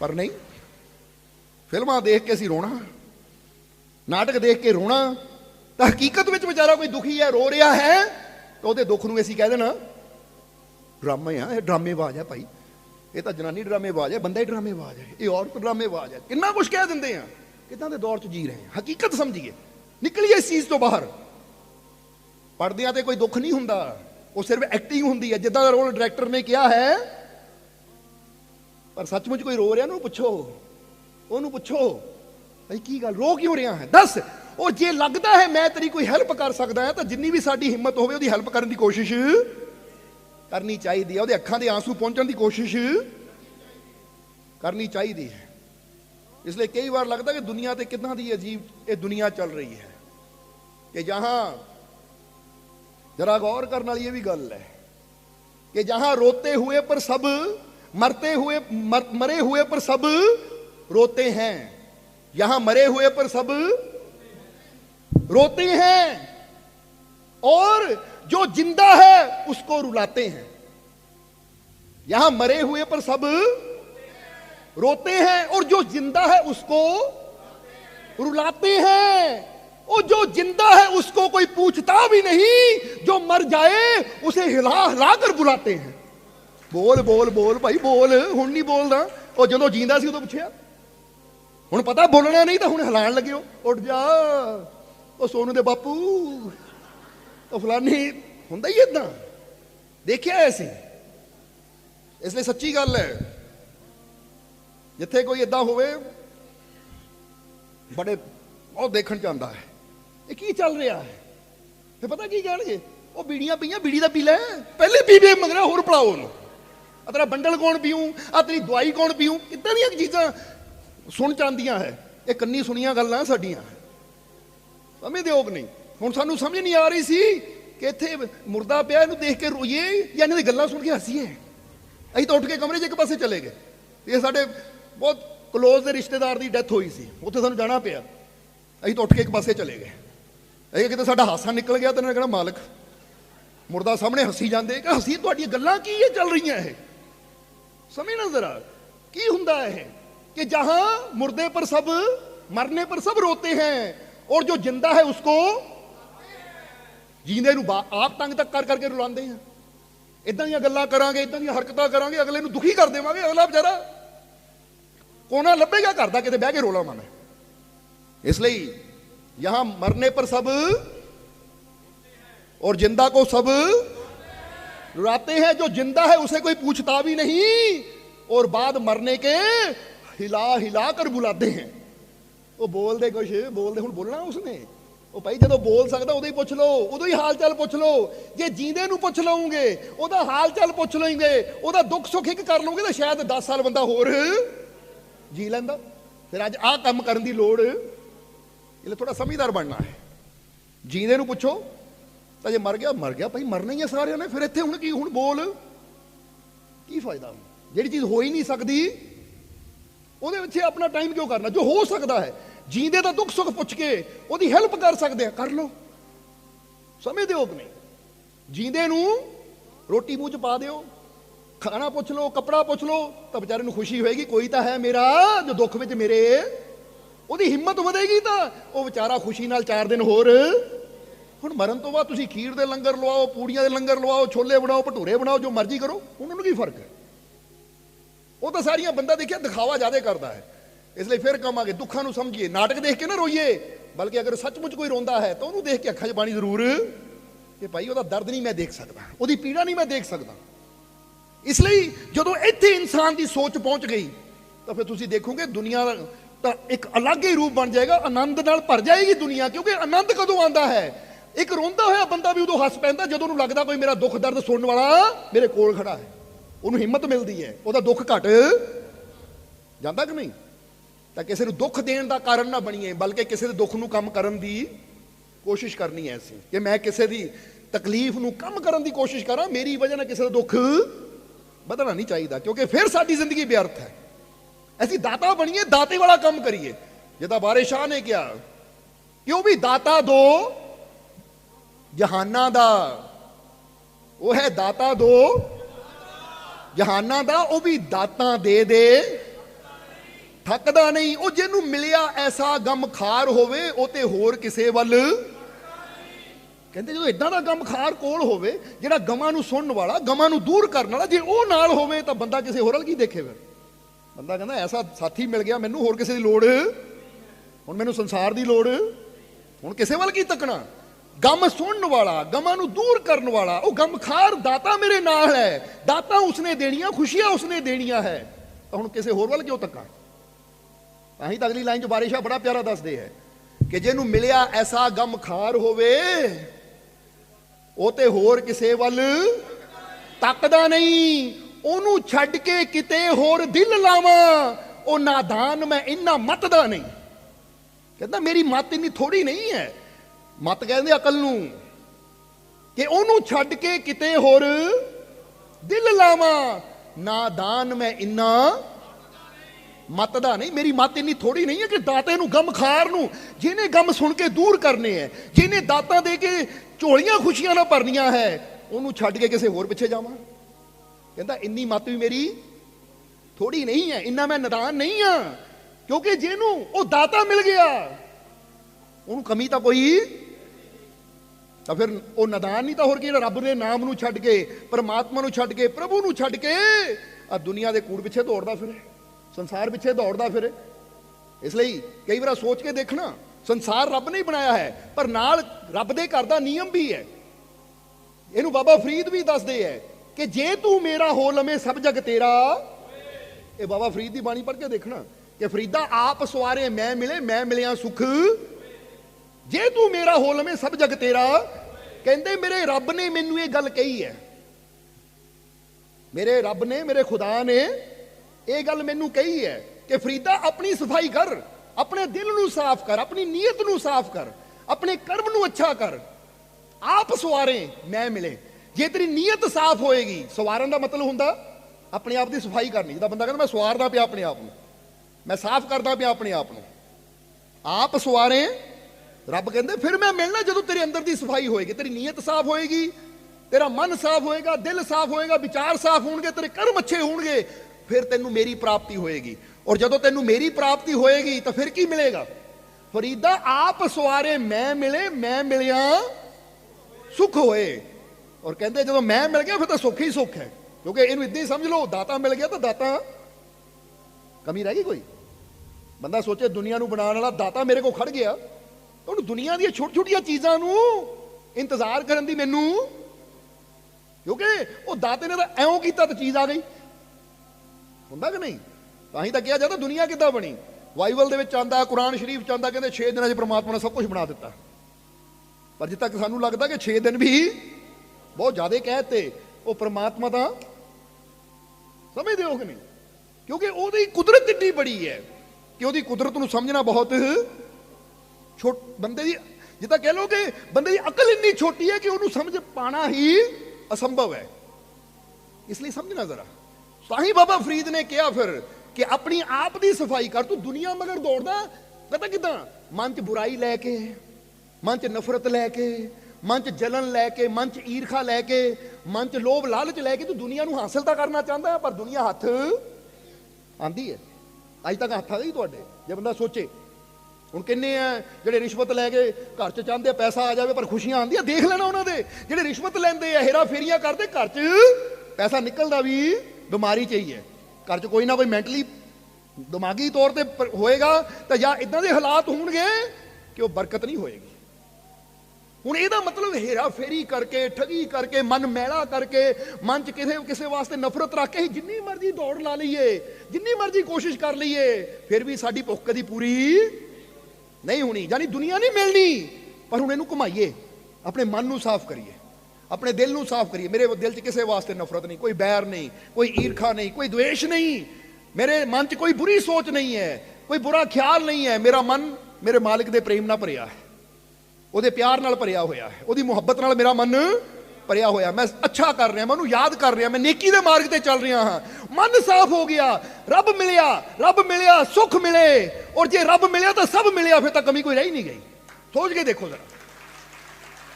ਪਰ ਨਹੀਂ, ਫਿਲਮਾਂ ਦੇਖ ਕੇ ਅਸੀਂ ਰੋਣਾ, ਨਾਟਕ ਦੇਖ ਕੇ ਰੋਣਾ, ਤਾਂ ਹਕੀਕਤ ਵਿੱਚ ਵਿਚਾਰਾ ਕੋਈ ਦੁਖੀ ਹੈ, ਰੋ ਰਿਹਾ ਹੈ, ਤਾਂ ਉਹਦੇ ਦੁੱਖ ਨੂੰ ਅਸੀਂ ਕਹਿ ਦੇਣਾ, ਡਰਾਮੇ ਆ, ਇਹ ਡਰਾਮੇਬਾਜ਼ ਹੈ ਭਾਈ। ਇਹ ਤਾਂ ਜਨਾਨੀ ਡਰਾਮੇਬਾਜ਼ ਹੈ, ਬੰਦਾ ਹੀ ਡਰਾਮੇਬਾਜ਼ ਹੈ, ਇਹ ਔਰਤ ਡਰਾਮੇਬਾਜ਼ ਹੈ। ਕਿੰਨਾ ਕੁਝ ਕਹਿ ਦਿੰਦੇ ਆ, ਕਿਦਾਂ ਦੇ ਦੌਰ 'ਚ ਜੀ ਰਹੇ ਹਾਂ ਹਕੀਕਤ ਸਮਝੀਏ। ਨਿਕਲੀਏ ਇਸ ਚੀਜ਼ ਤੋਂ ਬਾਹਰ। ਪਰਦਿਆਂ ਤੇ ਕੋਈ ਦੁੱਖ ਨਹੀਂ ਹੁੰਦਾ। ਉਹ ਸਿਰਫ ਐਕਟਿੰਗ ਹੁੰਦੀ ਹੈ। ਜਿੱਦਾਂ ਦਾ ਰੋਲ ਡਾਇਰੈਕਟਰ ਨੇ ਕਿਹਾ ਹੈ, ਪਰ ਸੱਚਮੁੱਚ ਕੋਈ ਰੋ ਰਿਹਾ ਨੂੰ ਪੁੱਛੋ। ਉਹਨੂੰ ਪੁੱਛੋ, ਭਾਈ ਕੀ ਗੱਲ, ਰੋ ਕਿਉਂ ਰਿਹਾ ਹੈ? ਦੱਸ, ਉਹ ਜੇ ਲੱਗਦਾ ਹੈ ਮੈਂ ਤੇਰੀ ਕੋਈ ਹੈਲਪ ਕਰ ਸਕਦਾ ਹਾਂ, ਤਾਂ ਜਿੰਨੀ ਵੀ ਸਾਡੀ ਹਿੰਮਤ ਹੋਵੇ, ਉਹਦੀ ਹੈਲਪ ਕਰਨ ਦੀ ਕੋਸ਼ਿਸ਼ ਕਰਨੀ ਚਾਹੀਦੀ ਹੈ। ਉਹਦੇ ਅੱਖਾਂ ਦੇ ਆਂਸੂ ਪਹੁੰਚਣ ਦੀ ਕੋਸ਼ਿਸ਼ ਕਰਨੀ ਚਾਹੀਦੀ ਹੈ। ਇਸ ਲਈ ਕਈ ਵਾਰ ਲੱਗਦਾ ਕਿ ਦੁਨੀਆ ਤੇ ਕਿੰਨਾ ਦੀ ਅਜੀਬ ਇਹ ਦੁਨੀਆ ਚੱਲ ਰਹੀ ਹੈ ਕਿ ਜਹਾਂ जरा गौर करने वाली भी गल है कि जहाँ रोते हुए पर सब मरते हुए मर, मरे हुए पर सब रोते हैं यहाँ मरे हुए पर सब रोते हैं और जो ज़िंदा है उसको रुलाते हैं। यहाँ मरे हुए पर सब रोते हैं और जो ज़िंदा है उसको रुलाते हैं। और जो जिंदा है उसको कोई पूछता भी नहीं जो मर जाए उसे हिला हिला कर बुलाते हैं ਬੋਲ ਬੋਲ ਬੋਲ ਭਾਈ ਬੋਲ ਹੁਣ ਨਹੀਂ ਬੋਲਦਾ ਉਹ ਜਦੋਂ ਜਿੰਦਾ ਸੀ ਉਦੋਂ ਪੁੱਛਿਆ ਹੁਣ ਪਤਾ ਬੋਲਣਾ ਨਹੀਂ ਤਾਂ ਹੁਣ ਹਿਲਾਣ ਲੱਗਿਓ ਉੱਠ ਜਾ ਉਹ ਸੋਨੂ ਦੇ ਬਾਪੂ ਉਹ ਫਲਾਨੀ ਹੁੰਦਾ ਹੀ ਇਦਾਂ ਦੇਖਿਆ ਐਸੀ ਇਸ ਲਈ ਸੱਚੀ ਗੱਲ ਹੈ ਜਿੱਥੇ ਕੋਈ ਇਦਾਂ ਹੋਵੇ ਬੜੇ ਉਹ ਦੇਖਣ ਚ ਆਉਂਦਾ ਹੈ ਇਹ ਕੀ ਚੱਲ ਰਿਹਾ? ਹੈ ਤੇ ਪਤਾ ਕੀ ਕਹਿਣਗੇ ਉਹ ਬੀੜੀਆਂ ਪਈਆਂ, ਬੀੜੀ ਦਾ ਪੀ ਲੈ ਪਹਿਲੇ ਪੀਵੇ ਮਗਰਾ ਹੋਰ ਪਲਾਓ ਉਹਨੂੰ। ਆ ਤੇਰਾ ਬੰਡਲ ਕੌਣ ਪੀਊ? ਆ ਤੇਰੀ ਦਵਾਈ ਕੌਣ ਪੀਊ? ਇਦਾਂ ਦੀਆਂ ਚੀਜ਼ਾਂ ਸੁਣ ਚਾਂਦੀਆਂ ਹੈ? ਇਹ ਕੰਨੀ ਸੁਣੀਆਂ ਗੱਲਾਂ ਸਾਡੀਆਂ। ਸਮਝਦੇ ਹੋ ਕਿ ਨਹੀਂ? ਹੁਣ ਸਾਨੂੰ ਸਮਝ ਨਹੀਂ ਆ ਰਹੀ ਸੀ ਕਿ ਇੱਥੇ ਮੁਰਦਾ ਪਿਆ, ਇਹਨੂੰ ਦੇਖ ਕੇ ਰੋਈਏ ਜਾਂ ਇਹਨਾਂ ਦੀ ਗੱਲਾਂ ਸੁਣ ਕੇ ਹੱਸੀਏ? ਅਸੀਂ ਤਾਂ ਉੱਠ ਕੇ ਕਮਰੇ 'ਚ ਇੱਕ ਪਾਸੇ ਚਲੇ ਗਏ। ਇਹ ਸਾਡੇ ਬਹੁਤ ਕਲੋਜ਼ ਦੇ ਰਿਸ਼ਤੇਦਾਰ ਦੀ ਡੈਥ ਹੋਈ ਸੀ। ਉੱਥੇ ਸਾਨੂੰ ਜਾਣਾ ਪਿਆ। ਅਸੀਂ ਤਾਂ ਉੱਠ ਕੇ ਇੱਕ ਪਾਸੇ ਚਲੇ ਗਏ। ਇਹ ਕਿਤੇ ਸਾਡਾ ਹਾਸਾ ਨਿਕਲ ਗਿਆ ਤਾਂ ਇਹਨਾਂ ਨੇ ਕਹਿਣਾ ਮਾਲਕ ਮੁਰਦਾ ਸਾਹਮਣੇ ਹੱਸੀ ਜਾਂਦੇ ਕਿ ਹੱਸੀ ਤੁਹਾਡੀਆਂ ਗੱਲਾਂ ਕੀ ਇਹ ਚੱਲ ਰਹੀਆਂ ਇਹ ਸਮਝਣਾ ਜ਼ਰਾ ਕੀ ਹੁੰਦਾ ਹੈ कि जहां मुर्दे पर सब मरने पर सब रोते हैं और जो जिंदा है उसको ਜੀਂਦੇ ਨੂੰ ਬਾ- ਆਪ ਤੰਗ ਤੱਕ ਕਰ ਕਰਕੇ ਰੁਲਾਉਂਦੇ ਆ ਇਦਾਂ ਦੀਆਂ ਗੱਲਾਂ ਕਰਾਂਗੇ ਇਦਾਂ ਦੀਆਂ ਹਰਕਤਾਂ ਕਰਾਂਗੇ ਅਗਲੇ ਨੂੰ ਦੁਖੀ ਕਰ ਦੇਵਾਂਗੇ ਅਗਲਾ ਵਿਚਾਰਾ ਕੋਨਾ ਲੱਭੇਗਾ ਘਰ ਦਾ ਕਿਤੇ ਬਹਿ ਕੇ ਰੋਲਾ ਮਾਨੇ ਇਸ ਲਈ ਯਹਾਂ ਮਰਨੇ ਪਰ ਸਭ और जिंदा को सब रुलाते हैं जो जिंदा है उसे कोई पूछता भी नहीं और बाद मरने के हिला हिला कर बुलाते हैं ਉਹ ਬੋਲਦੇ ਕੁਛ ਬੋਲਦੇ ਹੁਣ ਬੋਲਣਾ ਉਸਨੇ ਉਹ ਭਾਈ ਜਦੋਂ ਬੋਲ ਸਕਦਾ ਉਦੋਂ ਹੀ ਪੁੱਛ ਲਓ ਉਦੋਂ ਹੀ ਹਾਲ ਚਾਲ ਪੁੱਛ ਲਓ ਜੇ ਜੀਂਦੇ ਨੂੰ ਪੁੱਛ ਲਓਗੇ ਉਹਦਾ ਹਾਲ ਚਾਲ ਪੁੱਛ ਲਓਗੇ ਉਹਦਾ ਦੁੱਖ ਸੁੱਖ ਇੱਕ ਕਰ ਲਓਗੇ ਤਾਂ ਸ਼ਾਇਦ 10 ਸਾਲ ਬੰਦਾ ਹੋਰ ਜੀ ਲੈਂਦਾ ਫਿਰ ਅੱਜ ਆਹ ਕੰਮ ਕਰਨ ਦੀ ਲੋੜ ਇਹ ਲਈ ਥੋੜਾ ਸਮਝਦਾਰ ਬਣਨਾ ਹੈ ਜੀਂਦੇ ਨੂੰ ਪੁੱਛੋ ਤਾਂ ਜੇ ਮਰ ਗਿਆ ਮਰ ਗਿਆ ਭਾਈ ਮਰਨਾ ਹੀ ਹੈ ਸਾਰਿਆਂ ਨੇ ਫਿਰ ਇੱਥੇ ਹੁਣ ਕੀ ਹੁਣ ਬੋਲ ਕੀ ਫਾਇਦਾ ਜਿਹੜੀ ਚੀਜ਼ ਹੋ ਹੀ ਨਹੀਂ ਸਕਦੀ ਉਹਦੇ ਵਿੱਚ ਆਪਣਾ ਟਾਈਮ ਕਿਉਂ ਕਰਨਾ ਜੋ ਹੋ ਸਕਦਾ ਹੈ ਜੀਂਦੇ ਦਾ ਦੁੱਖ ਸੁੱਖ ਪੁੱਛ ਕੇ ਉਹਦੀ ਹੈਲਪ ਕਰ ਸਕਦੇ ਆ ਕਰ ਲਓ ਸਮਝਦੇ ਹੋ ਕਿ ਨਹੀਂ ਜੀਂਦੇ ਨੂੰ ਰੋਟੀ ਮੂੰਹ ਚ ਪਾ ਦਿਓ ਖਾਣਾ ਪੁੱਛ ਲਓ ਕੱਪੜਾ ਪੁੱਛ ਲਓ ਤਾਂ ਵਿਚਾਰੇ ਨੂੰ ਖੁਸ਼ੀ ਹੋਏਗੀ ਕੋਈ ਤਾਂ ਹੈ ਮੇਰਾ ਜੋ ਦੁੱਖ ਵਿੱਚ ਮੇਰੇ ਉਹਦੀ ਹਿੰਮਤ ਵਧੇਗੀ ਤਾਂ ਉਹ ਵਿਚਾਰਾ ਖੁਸ਼ੀ ਨਾਲ 4 ਦਿਨ ਹੋਰ। ਹੁਣ ਮਰਨ ਤੋਂ ਬਾਅਦ ਤੁਸੀਂ ਖੀਰ ਦੇ ਲੰਗਰ ਲਵਾਓ, ਪੂੜੀਆਂ ਦੇ ਲੰਗਰ ਲਵਾਓ, ਛੋਲੇ ਬਣਾਓ, ਭਟੂਰੇ ਬਣਾਓ, ਜੋ ਮਰਜ਼ੀ ਕਰੋ, ਉਹਨਾਂ ਨੂੰ ਕੀ ਫ਼ਰਕ ਹੈ? ਉਹ ਤਾਂ ਸਾਰੀਆਂ ਬੰਦਾ ਦੇਖਿਆ, ਦਿਖਾਵਾ ਜ਼ਿਆਦਾ ਕਰਦਾ ਹੈ। ਇਸ ਲਈ ਫਿਰ ਕਹਾਂਗੇ, ਦੁੱਖਾਂ ਨੂੰ ਸਮਝੀਏ, ਨਾਟਕ ਦੇਖ ਕੇ ਨਾ ਰੋਈਏ। ਬਲਕਿ ਅਗਰ ਸੱਚਮੁੱਚ ਕੋਈ ਰੋਂਦਾ ਹੈ ਤਾਂ ਉਹਨੂੰ ਦੇਖ ਕੇ ਅੱਖਾਂ 'ਚ ਪਾਣੀ ਜ਼ਰੂਰ ਕਿ ਭਾਈ, ਉਹਦਾ ਦਰਦ ਨਹੀਂ ਮੈਂ ਦੇਖ ਸਕਦਾ, ਉਹਦੀ ਪੀੜਾ ਨਹੀਂ ਮੈਂ ਦੇਖ ਸਕਦਾ। ਇਸ ਲਈ ਜਦੋਂ ਇੱਥੇ ਇਨਸਾਨ ਦੀ ਸੋਚ ਪਹੁੰਚ ਗਈ, ਤਾਂ ਫਿਰ ਤੁਸੀਂ ਦੇਖੋਗੇ ਦੁਨੀਆ ਤਾਂ ਇੱਕ ਅਲੱਗ ਹੀ ਰੂਪ ਬਣ ਜਾਏਗਾ, ਆਨੰਦ ਨਾਲ ਭਰ ਜਾਏਗੀ ਦੁਨੀਆ, ਕਿਉਂਕਿ ਆਨੰਦ ਕਦੋਂ ਆਉਂਦਾ ਹੈ? ਇੱਕ ਰੋਂਦਾ ਹੋਇਆ ਬੰਦਾ ਵੀ ਉਦੋਂ ਹੱਸ ਪੈਂਦਾ, ਜਦੋਂ ਉਹਨੂੰ ਲੱਗਦਾ ਕੋਈ ਮੇਰਾ ਦੁੱਖ ਦਰਦ ਸੁਣਨ ਵਾਲਾ ਮੇਰੇ ਕੋਲ ਖੜਾ ਹੈ। ਉਹਨੂੰ ਹਿੰਮਤ ਮਿਲਦੀ ਹੈ, ਉਹਦਾ ਦੁੱਖ ਘਟ। ਜਾਂਦਾ ਕਿ ਨਹੀਂ? ਤਾਂ ਕਿਸੇ ਨੂੰ ਦੁੱਖ ਦੇਣ ਦਾ ਕਾਰਨ ਨਾ ਬਣੀਏ, ਬਲਕਿ ਕਿਸੇ ਦੇ ਦੁੱਖ ਨੂੰ ਕੰਮ ਕਰਨ ਦੀ ਕੋਸ਼ਿਸ਼ ਕਰਨੀ ਹੈ ਅਸੀਂ। ਕਿ ਮੈਂ ਕਿਸੇ ਦੀ ਤਕਲੀਫ ਨੂੰ ਕੰਮ ਕਰਨ ਦੀ ਕੋਸ਼ਿਸ਼ ਕਰਾਂ, ਮੇਰੀ ਵਜ੍ਹਾ ਨਾਲ ਕਿਸੇ ਦਾ ਦੁੱਖ ਵਧਣਾ ਨਹੀਂ ਚਾਹੀਦਾ, ਕਿਉਂਕਿ ਫਿਰ ਸਾਡੀ ਜ਼ਿੰਦਗੀ ਵਿਅਰਥ ਹੈ। ਅਸੀਂ ਦਾਤਾ ਬਣੀਏ, ਦਾਤੇ ਵਾਲਾ ਕੰਮ ਕਰੀਏ। ਜਿੱਦਾਂ ਬਾਰੇ ਸ਼ਾਹ ਨੇ ਕਿਹਾ ਕਿ ਉਹ ਵੀ ਦਾਤਾ ਦੋ? ਜਹਾਨਾਂ ਦਾ। ਉਹ ਹੈ ਦਾਤਾ ਦੋ। ਜਹਾਨਾਂ ਦਾ, ਉਹ ਵੀ ਦਾਤਾਂ ਦੇ ਦੇ। ਥੱਕਦਾ ਨਹੀਂ, ਉਹ ਜਿਹਨੂੰ ਮਿਲਿਆ ਐਸਾ ਗਮ ਖਾਰ ਹੋਵੇ, ਉਹ ਤੇ ਹੋਰ ਕਿਸੇ ਵੱਲ। ਕਹਿੰਦੇ ਜਦੋਂ ਇਦਾਂ ਦਾ ਗਮ ਖਾਰ ਕੋਲ ਹੋਵੇ, ਜਿਹੜਾ ਗਮਾਂ ਨੂੰ ਸੁਣਨ ਵਾਲਾ, ਗਮਾਂ ਨੂੰ ਦੂਰ ਕਰਨ ਵਾਲਾ, ਜੇ ਉਹ ਨਾਲ ਹੋਵੇ, ਤਾਂ ਬੰਦਾ ਕਿਸੇ ਹੋਰ ਵੱਲ ਕੀ ਦੇਖੇ ਫਿਰ? ਬੰਦਾ ਕਹਿੰਦਾ, ਐਸਾ ਸਾਥੀ ਮਿਲ ਗਿਆ, ਮੈਨੂੰ ਹੋਰ ਕਿਸੇ ਦੀ ਲੋੜ? ਹੁਣ ਮੈਨੂੰ ਸੰਸਾਰ ਦੀ ਲੋੜ। ਹੁਣ ਕਿਸੇ ਵੱਲ ਕੀ ਤੱਕਣਾ? ਗਮ ਸੁਣਨ ਵਾਲਾ, ਗਮਾਂ ਨੂੰ ਦੂਰ ਕਰਨ ਵਾਲਾ, ਉਹ ਗਮਖਾਰ ਦਾਤਾ ਮੇਰੇ ਨਾਲ ਹੈ। ਦਾਤਾ ਉਸਨੇ ਦੇਣੀਆਂ, ਖੁਸ਼ੀਆਂ ਉਸਨੇ ਦੇਣੀਆਂ ਹੈ। ਤਾਂ ਹੁਣ ਕਿਸੇ ਹੋਰ ਵੱਲ ਕਿਉਂ ਤੱਕਾਂ ਤਾਂ ਹੀ ਤਾਂ ਅਗਲੀ ਲਾਈਨ ਚ ਬਾਰਿਸ਼ਾ ਬੜਾ ਪਿਆਰਾ ਦੱਸਦੇ ਹੈ ਕਿ ਜਿਹਨੂੰ ਮਿਲਿਆ ਐਸਾ ਗਮਖਾਰ ਹੋਵੇ, ਉਹ ਤੇ ਹੋਰ ਕਿਸੇ ਵੱਲ ਤੱਕਦਾ ਨਹੀਂ। ਉਹਨੂੰ ਛੱਡ ਕੇ ਕਿਤੇ ਹੋਰ ਦਿਲ ਲਾਵਾਂ, ਉਹ ਨਾਦਾਨ ਮੈਂ ਇੰਨਾ ਮਤ ਦਾ ਨਹੀਂ। ਕਹਿੰਦਾ, ਮੇਰੀ ਮੱਤ ਇੰਨੀ ਥੋੜੀ ਨਹੀਂ ਹੈ। ਮੱਤ ਕਹਿੰਦੇ ਅਕਲ ਨੂੰ ਕਿ ਉਹਨੂੰ ਛੱਡ ਕੇ ਕਿਤੇ ਹੋਰ ਦਿਲ ਲਾਵਾਂ। ਨਾਦਾਨ ਮੈਂ ਇੰਨਾ ਮਤ ਦਾ ਨਹੀਂ। ਮੇਰੀ ਮੱਤ ਇੰਨੀ ਥੋੜੀ ਨਹੀਂ ਹੈ ਕਿ ਦਾਤੇ ਨੂੰ ਗਮ ਖਾਰ ਨੂੰ, ਜਿਹਨੇ ਗਮ ਸੁਣ ਕੇ ਦੂਰ ਕਰਨੇ ਹੈ, ਜਿਹਨੇ ਦਾਤਾ ਦੇ ਕੇ ਝੋਲੀਆਂ ਖੁਸ਼ੀਆਂ ਨਾਲ ਭਰਨੀਆਂ ਹੈ, ਉਹਨੂੰ ਛੱਡ ਕੇ ਕਿਸੇ ਹੋਰ ਪਿੱਛੇ ਜਾਵਾਂ। ਕਹਿੰਦਾ, ਇੰਨੀ ਮੱਤ ਵੀ ਮੇਰੀ ਥੋੜੀ ਨਹੀਂ ਹੈ, ਇੰਨਾ ਮੈਂ ਨਦਾਨ ਨਹੀਂ ਆ ਕਿਉਂਕਿ ਜਿਹਨੂੰ ਉਹ ਦਾਤਾ ਮਿਲ ਗਿਆ, ਉਹਨੂੰ ਕਮੀ ਤਾਂ ਕੋਈ ਤਾਂ ਫਿਰ ਉਹ ਨਦਾਨ ਨਹੀਂ ਤਾਂ ਹੋਰ ਕੀ ਰੱਬ ਦੇ ਨਾਮ ਨੂੰ ਛੱਡ ਕੇ, ਪਰਮਾਤਮਾ ਨੂੰ ਛੱਡ ਕੇ, ਪ੍ਰਭੂ ਨੂੰ ਛੱਡ ਕੇ ਆ ਦੁਨੀਆ ਦੇ ਕੂੜ ਪਿੱਛੇ ਦੌੜਦਾ ਫਿਰੇ, ਸੰਸਾਰ ਪਿੱਛੇ ਦੌੜਦਾ ਫਿਰੇ। ਇਸ ਲਈ ਕਈ ਵਾਰ ਸੋਚ ਕੇ ਦੇਖਣਾ, ਸੰਸਾਰ ਰੱਬ ਨੇ ਹੀ ਬਣਾਇਆ ਹੈ, ਪਰ ਨਾਲ ਰੱਬ ਦੇ ਘਰ ਦਾ ਨਿਯਮ ਵੀ ਹੈ। ਇਹਨੂੰ ਬਾਬਾ ਫਰੀਦ ਵੀ ਦੱਸਦੇ ਹੈ ਕਿ ਜੇ ਤੂੰ ਮੇਰਾ ਹੋ ਲਵੇਂ ਸਭ ਜਗ ਤੇਰਾ। ਇਹ ਬਾਬਾ ਫਰੀਦ ਦੀ ਬਾਣੀ ਪੜ੍ਹ ਕੇ ਦੇਖਣਾ ਕਿ ਫਰੀਦਾ ਆਪ ਸਵਾਰੇ ਮੈਂ ਮਿਲੇ, ਮੈਂ ਮਿਲਿਆ ਸੁਖ। ਜੇ ਤੂੰ ਮੇਰਾ ਹੋ ਲਵੇਂ ਸਭ ਜਗ ਤੇਰਾ, ਕਹਿੰਦੇ ਮੇਰੇ ਰੱਬ ਨੇ ਮੈਨੂੰ ਇਹ ਗੱਲ ਕਹੀ ਹੈ। ਮੇਰੇ ਰੱਬ ਨੇ, ਮੇਰੇ ਖੁਦਾ ਨੇ ਇਹ ਗੱਲ ਮੈਨੂੰ ਕਹੀ ਹੈ ਕਿ ਫਰੀਦਾ ਆਪਣੀ ਸਫ਼ਾਈ ਕਰ, ਆਪਣੇ ਦਿਲ ਨੂੰ ਸਾਫ਼ ਕਰ, ਆਪਣੀ ਨੀਅਤ ਨੂੰ ਸਾਫ਼ ਕਰ, ਆਪਣੇ ਕਰਮ ਨੂੰ ਅੱਛਾ ਕਰ। ਆਪ ਸਵਾਰੇ, ਮੈਂ ਮਿਲੇ। ਜੇ ਤੇਰੀ ਨੀਅਤ ਸਾਫ਼ ਹੋਏਗੀ, ਸਵਾਰਨ ਦਾ ਮਤਲਬ ਹੁੰਦਾ ਆਪਣੇ ਆਪ ਦੀ ਸਫ਼ਾਈ ਕਰਨੀ। ਜਿਹਦਾ ਬੰਦਾ ਕਹਿੰਦਾ, ਮੈਂ ਸਵਾਰਦਾ ਪਿਆ ਆਪਣੇ ਆਪ ਨੂੰ। ਮੈਂ ਸਾਫ਼ ਕਰਦਾ ਪਿਆ ਆਪਣੇ ਆਪ ਨੂੰ। ਆਪ ਸਵਾਰੇ, ਰੱਬ ਕਹਿੰਦੇ, ਫਿਰ ਮੈਂ ਮਿਲਣਾ ਜਦੋਂ ਤੇਰੇ ਅੰਦਰ ਦੀ ਸਫ਼ਾਈ ਹੋਏਗੀ। ਤੇਰੀ ਨੀਅਤ ਸਾਫ਼ ਹੋਏਗੀ, ਤੇਰਾ ਮਨ ਸਾਫ਼ ਹੋਏਗਾ, ਦਿਲ ਸਾਫ਼ ਹੋਏਗਾ, ਵਿਚਾਰ ਸਾਫ਼ ਹੋਣਗੇ, ਤੇਰੇ ਕਰਮ ਅੱਛੇ ਹੋਣਗੇ, ਫਿਰ ਤੈਨੂੰ ਮੇਰੀ ਪ੍ਰਾਪਤੀ ਹੋਏਗੀ। ਔਰ ਜਦੋਂ ਤੈਨੂੰ ਮੇਰੀ ਪ੍ਰਾਪਤੀ ਹੋਏਗੀ, ਤਾਂ ਫਿਰ ਕੀ ਮਿਲੇਗਾ? ਫਰੀਦਾ, ਆਪ ਸਵਾਰੇ, ਮੈਂ ਮਿਲੇ, ਮੈਂ ਮਿਲਿਆ, ਸੁਖ ਹੋਏ। ਔਰ ਕਹਿੰਦੇ ਜਦੋਂ ਮੈਂ ਮਿਲ ਗਿਆ, ਫਿਰ ਤਾਂ ਸੁੱਖ ਹੀ ਸੁੱਖ ਹੈ। ਕਿਉਂਕਿ ਇਹਨੂੰ ਇਦਾਂ ਹੀ ਸਮਝ ਲਓ, ਦਾਤਾ ਮਿਲ ਗਿਆ ਤਾਂ ਦਾਤਾ। ਕਮੀ ਰਹਿ ਗਈ ਕੋਈ? ਬੰਦਾ ਸੋਚੇ ਦੁਨੀਆ ਨੂੰ ਬਣਾਉਣ ਵਾਲਾ ਦਾਤਾ ਮੇਰੇ ਕੋਲ ਖੜ ਗਿਆ। ਤਾਂ ਉਹਨੂੰ ਦੁਨੀਆ ਦੀਆਂ ਛੋਟੀ ਛੋਟੀਆਂ ਚੀਜ਼ਾਂ ਨੂੰ ਇੰਤਜ਼ਾਰ ਕਰਨ ਦੀ ਮੈਨੂੰ ਕਿਉਂਕਿ ਉਹ ਦਾਤੇ ਨੇ ਤਾਂ ਐਉਂ ਕੀਤਾ ਤਾਂ ਚੀਜ਼ ਆ ਗਈ। ਹੁੰਦਾ ਕਿ ਨਹੀਂ? ਤਾਂ ਹੀ ਤਾਂ ਕਿਹਾ ਜਾਂਦਾ ਦੁਨੀਆ ਕਿੱਦਾਂ ਬਣੀ? ਬਾਈਬਲ ਦੇ ਵਿੱਚ ਆਂਦਾ ਕੁਰਾਨ ਸ਼ਰੀਫ ਚ ਆਂਦਾ ਕਹਿੰਦੇ 6 ਦਿਨਾਂ 'ਚ ਪ੍ਰਮਾਤਮਾ ਨੇ ਸਭ ਕੁਝ ਬਣਾ ਦਿੱਤਾ। ਪਰ ਜਿੱਦ ਤੱਕ ਸਾਨੂੰ ਲੱਗਦਾ ਕਿ 6 ਦਿਨ ਵੀ ਬਹੁਤ ਜ਼ਿਆਦਾ ਕਹਿਤੇ ਉਹ ਪ੍ਰਮਾਤਮਾ ਤਾਂ ਸਮਝਦੇ ਹੋ ਕਿ ਨਹੀਂ? ਕਿਉਂਕਿ ਉਹਦੀ ਕੁਦਰਤ ਇੰਨੀ ਬੜੀ ਹੈ ਕਿ ਉਹਦੀ ਕੁਦਰਤ ਨੂੰ ਸਮਝਣਾ ਬਹੁਤ ਛੋਟ, ਬੰਦੇ ਦੀ, ਜਿੱਦਾਂ ਕਹਿ ਲਓ ਕਿ ਬੰਦੇ ਦੀ ਅਕਲ ਇੰਨੀ ਛੋਟੀ ਹੈ ਕਿ ਉਹਨੂੰ ਸਮਝ ਪਾਣਾ ਹੀ ਅਸੰਭਵ ਹੈ। ਇਸ ਲਈ ਸਮਝਣਾ ਜ਼ਰਾ। ਸਾਈਂ ਬਾਬਾ ਫਰੀਦ ਨੇ ਕਿਹਾ ਫਿਰ ਕਿ ਆਪਣੀ ਆਪ ਦੀ ਸਫ਼ਾਈ ਕਰ, ਤੂੰ ਦੁਨੀਆ ਮਗਰ ਦੌੜਦਾ, ਪਤਾ ਕਿਦਾਂ? ਮਨ 'ਚ ਬੁਰਾਈ ਲੈ ਕੇ, ਮਨ 'ਚ ਨਫ਼ਰਤ ਲੈ ਕੇ ਮਨ 'ਚ ਜਲਨ ਲੈ ਕੇ ਮਨ 'ਚ ਈਰਖਾ ਲੈ ਕੇ ਮਨ 'ਚ ਲੋਭ ਲਾਲਚ ਲੈ ਕੇ ਤੂੰ ਦੁਨੀਆ ਨੂੰ ਹਾਸਲ ਤਾਂ ਕਰਨਾ ਚਾਹੁੰਦਾ ਪਰ ਦੁਨੀਆ ਹੱਥ ਆਂਦੀ ਹੈ। ਅੱਜ ਤੱਕ ਹੱਥ ਆ ਗਈ ਤੁਹਾਡੇ, ਜੇ ਬੰਦਾ ਸੋਚੇ। ਹੁਣ ਕਿੰਨੇ ਆ ਜਿਹੜੇ ਰਿਸ਼ਵਤ ਲੈ ਕੇ ਘਰ 'ਚ ਚਾਹੁੰਦੇ ਆ, ਪੈਸਾ ਆ ਜਾਵੇ ਪਰ ਖੁਸ਼ੀਆਂ ਆਉਂਦੀਆਂ, ਦੇਖ ਲੈਣਾ ਉਹਨਾਂ ਦੇ। ਜਿਹੜੇ ਰਿਸ਼ਵਤ ਲੈਂਦੇ ਆ, ਹੇਰਾ ਫੇਰੀਆਂ ਕਰਦੇ, ਘਰ 'ਚ ਪੈਸਾ ਨਿਕਲਦਾ ਵੀ ਬਿਮਾਰੀ 'ਚ ਹੀ ਹੈ। ਘਰ 'ਚ ਕੋਈ ਨਾ ਕੋਈ ਮੈਂਟਲੀ ਦਿਮਾਗੀ ਤੌਰ ਤੇ ਹੋਏਗਾ ਤਾਂ ਜਾਂ ਇਦਾਂ ਦੇ ਹਾਲਾਤ ਹੋਣਗੇ ਕਿ ਉਹ ਬਰਕਤ ਨਹੀਂ ਹੋਏਗੀ। ਹੁਣ ਇਹਦਾ ਮਤਲਬ ਹੇਰਾ ਫੇਰੀ ਕਰਕੇ, ਠਗੀ ਕਰਕੇ, ਮਨ ਮੈਲਾ ਕਰਕੇ, ਮਨ 'ਚ ਕਿਸੇ ਕਿਸੇ ਵਾਸਤੇ ਨਫ਼ਰਤ ਰੱਖ ਕੇ ਜਿੰਨੀ ਮਰਜ਼ੀ ਦੌੜ ਲਾ ਲਈਏ, ਜਿੰਨੀ ਮਰਜ਼ੀ ਕੋਸ਼ਿਸ਼ ਕਰ ਲਈਏ, ਫਿਰ ਵੀ ਸਾਡੀ ਭੁੱਖ ਕਦੀ ਪੂਰੀ ਨਹੀਂ ਹੋਣੀ। ਯਾਨੀ ਦੁਨੀਆ ਨਹੀਂ ਮਿਲਣੀ, ਪਰ ਹੁਣ ਇਹਨੂੰ ਘੁਮਾਈਏ, ਆਪਣੇ ਮਨ ਨੂੰ ਸਾਫ਼ ਕਰੀਏ, ਆਪਣੇ ਦਿਲ ਨੂੰ ਸਾਫ਼ ਕਰੀਏ। ਮੇਰੇ ਦਿਲ 'ਚ ਕਿਸੇ ਵਾਸਤੇ ਨਫ਼ਰਤ ਨਹੀਂ, ਕੋਈ ਬੈਰ ਨਹੀਂ, ਕੋਈ ਈਰਖਾ ਨਹੀਂ, ਕੋਈ ਦੁਵੇਸ਼ ਨਹੀਂ। ਮੇਰੇ ਮਨ 'ਚ ਕੋਈ ਬੁਰੀ ਸੋਚ ਨਹੀਂ ਹੈ, ਕੋਈ ਬੁਰਾ ਖਿਆਲ ਨਹੀਂ ਹੈ। ਮੇਰਾ ਮਨ ਮੇਰੇ ਮਾਲਕ ਦੇ ਪ੍ਰੇਮ ਨਾਲ ਭਰਿਆ ਹੈ। ਉਹਦੇ ਪਿਆਰ ਨਾਲ ਭਰਿਆ ਹੋਇਆ ਹੈ। ਉਹਦੀ ਮੁਹੱਬਤ ਨਾਲ ਮੇਰਾ ਮਨ ਭਰਿਆ ਹੋਇਆ ਮੈਂ ਅੱਛਾ ਕਰ ਰਿਹਾ, ਮੈਂ ਉਹਨੂੰ ਯਾਦ ਕਰ ਰਿਹਾ, ਮੈਂ ਨੇਕੀ ਦੇ ਮਾਰਗ ਤੇ ਚੱਲ ਰਿਹਾ ਹਾਂ। ਮਨ ਸਾਫ਼ ਹੋ ਗਿਆ, ਰੱਬ ਮਿਲਿਆ ਰੱਬ ਮਿਲਿਆ, ਸੁੱਖ ਮਿਲੇ। ਔਰ ਜੇ ਰੱਬ ਮਿਲਿਆ ਤਾਂ ਸਭ ਮਿਲਿਆ, ਫਿਰ ਤਾਂ ਕਮੀ ਕੋਈ ਰਹਿ ਨਹੀਂ ਗਈ। ਸੋਚ ਕੇ ਦੇਖੋ ਜ਼ਰਾ।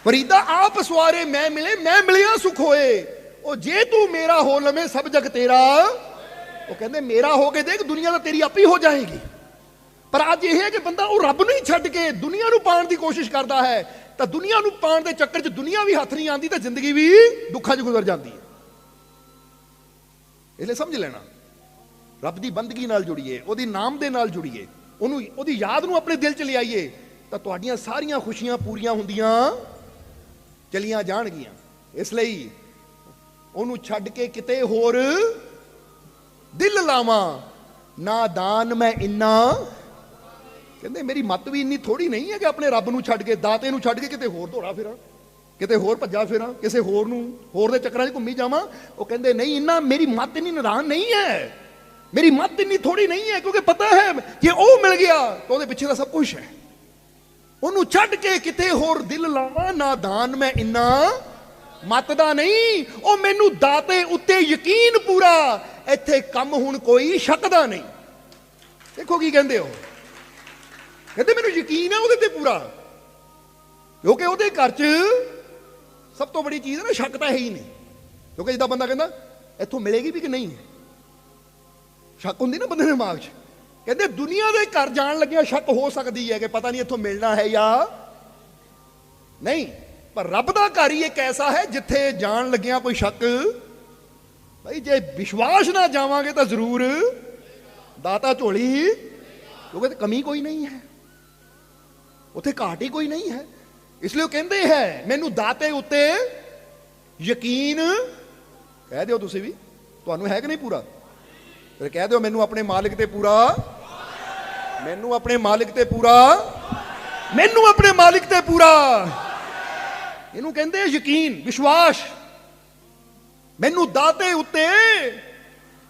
ਫਰੀਦਾ ਆਪ ਸਵਾਰੇ ਮੈਂ ਮਿਲੇ, ਮੈਂ ਮਿਲਿਆ ਸੁਖ ਹੋਏ। ਉਹ ਜੇ ਤੂੰ ਮੇਰਾ ਹੋ ਲਵੇਂ ਸਭ ਜਗ ਤੇਰਾ। ਉਹ ਕਹਿੰਦੇ, ਮੇਰਾ ਹੋ ਕੇ ਦੇਖ, ਦੁਨੀਆ ਤਾਂ ਤੇਰੀ ਆਪੀ ਹੋ ਜਾਏਗੀ। ਪਰ ਅੱਜ ਇਹ ਹੈ ਕਿ ਬੰਦਾ ਉਹ ਰੱਬ ਨੂੰ ਹੀ ਛੱਡ ਕੇ ਦੁਨੀਆ ਨੂੰ ਪਾਉਣ ਦੀ ਕੋਸ਼ਿਸ਼ ਕਰਦਾ ਹੈ, ਤਾਂ ਦੁਨੀਆ ਨੂੰ ਪਾਉਣ ਦੇ ਚੱਕਰ 'ਚ ਦੁਨੀਆ ਵੀ ਹੱਥ ਨਹੀਂ ਆਉਂਦੀ ਤਾਂ ਜ਼ਿੰਦਗੀ ਵੀ ਦੁੱਖਾਂ 'ਚ ਗੁਜ਼ਰ ਜਾਂਦੀ ਹੈ। ਇਹ ਲਈ ਸਮਝ ਲੈਣਾ, ਰੱਬ ਦੀ ਬੰਦਗੀ ਨਾਲ ਜੁੜੀਏ, ਉਹਦੀ ਨਾਮ ਦੇ ਨਾਲ ਜੁੜੀਏ, ਉਹਨੂੰ ਉਹਦੀ ਯਾਦ ਨੂੰ ਆਪਣੇ ਦਿਲ 'ਚ ਲਿਆਈਏ, ਤਾਂ ਤੁਹਾਡੀਆਂ ਸਾਰੀਆਂ ਖੁਸ਼ੀਆਂ ਪੂਰੀਆਂ ਹੁੰਦੀਆਂ, ਚਲੀਆਂ ਜਾਣਗੀਆਂ। ਇਸ ਲਈ ਉਹਨੂੰ ਛੱਡ ਕੇ ਕਿਤੇ ਹੋਰ ਦਿਲ ਲਾਵਾਂ, ਨਾ ਦਾਨ ਮੈਂ ਇੰਨਾ ਕਹਿੰਦੇ, ਮੇਰੀ ਮੱਤ ਵੀ ਇੰਨੀ ਥੋੜੀ ਨਹੀਂ ਹੈ ਕਿ ਆਪਣੇ ਰੱਬ ਨੂੰ ਛੱਡ ਕੇ, ਦਾਤੇ ਨੂੰ ਛੱਡ ਕੇ ਕਿਤੇ ਹੋਰ ਦੌੜਾ ਫਿਰਾਂ, ਕਿਤੇ ਹੋਰ ਭੱਜਾ ਫਿਰਾਂ, ਕਿਸੇ ਹੋਰ ਨੂੰ, ਹੋਰ ਦੇ ਚੱਕਰਾਂ 'ਚ ਘੁੰਮੀ ਜਾਵਾਂ? ਉਹ ਕਹਿੰਦੇ, ਨਹੀਂ, ਇੰਨਾ ਮੇਰੀ ਮੱਤ ਇੰਨੀ ਨਿਦਾਨ ਨਹੀਂ ਹੈ। ਮੇਰੀ ਮੱਤ ਇੰਨੀ ਥੋੜੀ ਨਹੀਂ ਹੈ, ਕਿਉਂਕਿ ਪਤਾ ਹੈ, ਜੇ ਉਹ ਮਿਲ ਗਿਆ ਤਾਂ ਉਹਦੇ ਪਿੱਛੇ ਦਾ ਸਭ ਕੁਝ ਹੈ। ਉਹਨੂੰ ਛੱਡ ਕੇ ਕਿਤੇ ਹੋਰ ਦਿਲ ਲਾਵਾਂ, ਨਾ ਦਾਨ ਮੈਂ ਇੰਨਾ ਮੱਤ ਦਾ ਨਹੀਂ। ਉਹ ਮੈਨੂੰ ਦਾਤੇ ਉੱਤੇ ਯਕੀਨ ਪੂਰਾ, ਇੱਥੇ ਕੰਮ ਹੁਣ ਕੋਈ ਸ਼ੱਕ ਦਾ ਨਹੀਂ। ਦੇਖੋ ਕੀ ਕਹਿੰਦੇ ਹੋ ਕਹਿੰਦੇ ਮੈਨੂੰ ਯਕੀਨ ਹੈ ਉਹਦੇ ਤੇ ਪੂਰਾ। ਕਿਉਂਕਿ ਉਹਦੇ ਘਰ 'ਚ ਸਭ ਤੋਂ ਬੜੀ ਚੀਜ਼ ਹੈ ਨਾ, ਸ਼ੱਕ ਤਾਂ ਹੈ ਹੀ ਨਹੀਂ। ਕਿਉਂਕਿ ਜਿੱਦਾਂ ਬੰਦਾ ਕਹਿੰਦਾ, ਇੱਥੋਂ ਮਿਲੇਗੀ ਵੀ ਕਿ ਨਹੀਂ? ਸ਼ੱਕ ਹੁੰਦੀ ਨਾ ਬੰਦੇ ਦੇ ਦਿਮਾਗ 'ਚ। ਕਹਿੰਦੇ ਦੁਨੀਆ ਦੇ ਘਰ ਜਾਣ ਲੱਗਿਆ ਸ਼ੱਕ ਹੋ ਸਕਦੀ ਹੈ ਕਿ ਪਤਾ ਨਹੀਂ ਇੱਥੋਂ ਮਿਲਣਾ ਹੈ ਜਾਂ ਨਹੀਂ। ਪਰ ਰੱਬ ਦਾ ਘਰ ਹੀ ਇੱਕ ਐਸਾ ਹੈ ਜਿੱਥੇ ਜਾਣ ਲੱਗਿਆ ਕੋਈ ਸ਼ੱਕ। ਭਾਈ ਜੇ ਵਿਸ਼ਵਾਸ ਨਾ ਜਾਵਾਂਗੇ ਤਾਂ ਜ਼ਰੂਰ ਦਾਤਾ ਝੋਲੀ, ਕਿਉਂਕਿ ਤੇ ਕਮੀ ਕੋਈ ਨਹੀਂ ਹੈ। ਉੱਥੇ ਘਾਟ ਹੀ ਕੋਈ ਨਹੀਂ ਹੈ। ਇਸ ਲਈ ਉਹ ਕਹਿੰਦੇ ਹੈ, ਮੈਨੂੰ ਦਾਤੇ ਉੱਤੇ ਯਕੀਨ ਕਹਿ ਦਿਓ ਤੁਸੀਂ ਵੀ, ਤੁਹਾਨੂੰ ਹੈ ਕਿ ਨਹੀਂ ਪੂਰਾ? ਫਿਰ ਕਹਿ ਦਿਓ ਮੈਨੂੰ ਆਪਣੇ ਮਾਲਿਕ ਤੇ ਪੂਰਾ। ਮੈਨੂੰ ਆਪਣੇ ਮਾਲਿਕ ਤੇ ਪੂਰਾ। ਮੈਨੂੰ ਆਪਣੇ ਮਾਲਿਕ ਤੇ ਪੂਰਾ। ਇਹਨੂੰ ਕਹਿੰਦੇ ਯਕੀਨ, ਵਿਸ਼ਵਾਸ। ਮੈਨੂੰ ਦਾਤੇ ਉੱਤੇ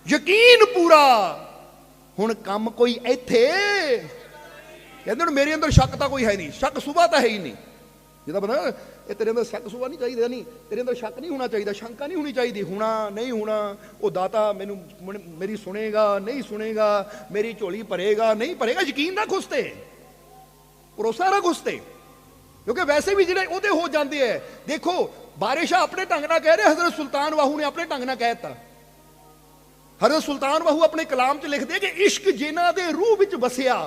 ਯਕੀਨ ਪੂਰਾ। ਹੁਣ ਕੰਮ ਕੋਈ ਇੱਥੇ ਕਹਿੰਦੇ ਹੁਣ ਮੇਰੇ ਅੰਦਰ ਸ਼ੱਕ ਤਾਂ ਕੋਈ ਹੈ ਨਹੀਂ, ਸ਼ੱਕ ਸੁਭਾ ਤਾਂ ਹੈ ਹੀ ਨਹੀਂ। ਜਿਹਦਾ ਬੰਦਾ ਇਹ ਤੇਰੇ ਅੰਦਰ ਸ਼ੱਕ ਸੁਭਾ ਨਹੀਂ ਚਾਹੀਦਾ ਨਹੀਂ ਤੇਰੇ ਅੰਦਰ ਸ਼ੱਕ ਨਹੀਂ ਹੋਣਾ ਚਾਹੀਦਾ, ਸ਼ੰਕਾ ਨਹੀਂ ਹੋਣੀ ਚਾਹੀਦੀ, ਹੋਣਾ ਨਹੀਂ ਹੋਣਾ, ਉਹ ਦਾਤਾ ਮੈਨੂੰ ਮੇਰੀ ਸੁਣੇਗਾ, ਨਹੀਂ ਸੁਣੇਗਾ, ਮੇਰੀ ਝੋਲੀ ਭਰੇਗਾ, ਨਹੀਂ ਭਰੇਗਾ, ਯਕੀਨ ਨਾ ਖੁਸਤੇ ਭਰੋਸਾ ਨਾ ਖੁਸਤੇ ਕਿਉਂਕਿ ਵੈਸੇ ਵੀ ਜਿਹੜੇ ਉਹਦੇ ਹੋ ਜਾਂਦੇ ਐ, ਦੇਖੋ, ਬਾਰਿਸ਼ਾ ਆਪਣੇ ਢੰਗ ਨਾਲ ਕਹਿ ਰਹੇ, ਹਜ਼ਰਤ ਸੁਲਤਾਨ ਵਾਹੂ ਨੇ ਆਪਣੇ ਢੰਗ ਨਾਲ ਕਹਿ ਦਿੱਤਾ ਹਜ਼ਰਤ ਸੁਲਤਾਨ ਵਾਹੂ ਆਪਣੇ ਕਲਾਮ 'ਚ ਲਿਖਦੇ ਕਿ ਇਸ਼ਕ ਜਿਨ੍ਹਾਂ ਦੇ ਰੂਹ ਵਿੱਚ ਵਸਿਆ